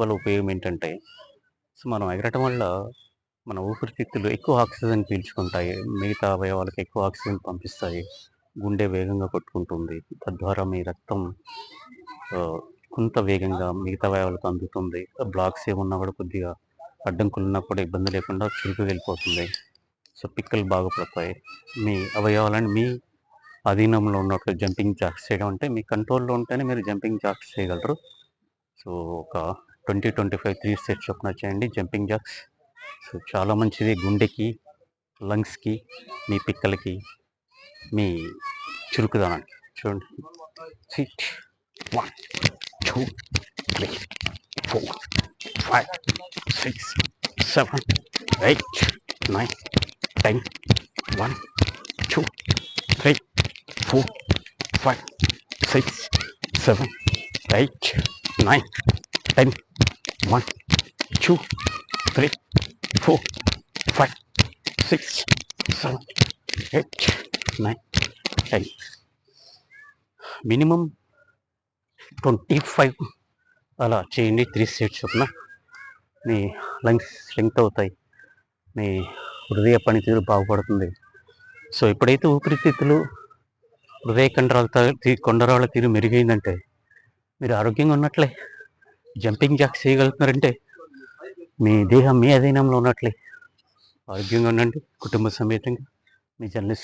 వల్ల ఉపయోగం ఏంటంటే సో మనం ఎగరటం వల్ల మన ఊపిరితిత్తులు ఎక్కువ ఆక్సిజన్ పీల్చుకుంటాయి. మిగతా అవయవాలకు ఎక్కువ ఆక్సిజన్ పంపిస్తాయి. గుండె వేగంగా కొట్టుకుంటుంది. తద్వారా మీ రక్తం కొంత వేగంగా మిగతా అవయవాలకు అందుతుంది. బ్లాక్స్ ఏమున్నా కూడా కొద్దిగా అడ్డంకులు ఉన్నా కూడా ఇబ్బంది లేకుండా చురుకు వెళ్ళిపోతుంది. సో పిక్కలు బాగా పడతాయి. మీ అవయవాలను మీ అధీనంలో ఉన్నట్లు జంపింగ్ జాక్స్ చేయడం అంటే మీ కంట్రోల్లో ఉంటేనే మీరు జంపింగ్ జాక్స్ చేయగలరు. సో ఒక twenty twenty five three sets చొప్పున చేయండి జంపింగ్ జాక్స్ సో చాలా మంచిది. గుండెకి లంగ్స్కి మీ పిక్కలకి మీ చురుకుదనానికి. చూడండి. Sit one two three four five six seven eight nine ten one two three four five six seven eight nine ten one two three four five six seven eight nine ten minimum twenty five అలా చేయండి. Three sets చొప్పున మీ lungs strength అవుతాయి. మీ హృదయ పనితీరు బాగుపడుతుంది. So ఎప్పుడైతే ఊపిరితిత్తులు హృదయ కండరాల తీ- కొండరాళ్ళ తీరు మెరుగైందంటే మీరు ఆరోగ్యంగా ఉన్నట్లే. జంపింగ్ జాక్స్ చేయగలుగుతున్నారంటే మీ దేహం మీ అధీనంలో ఉన్నట్లే. ఆరోగ్యంగా ఉండండి కుటుంబ సమేతంగా మీ జర్నలిస్ట్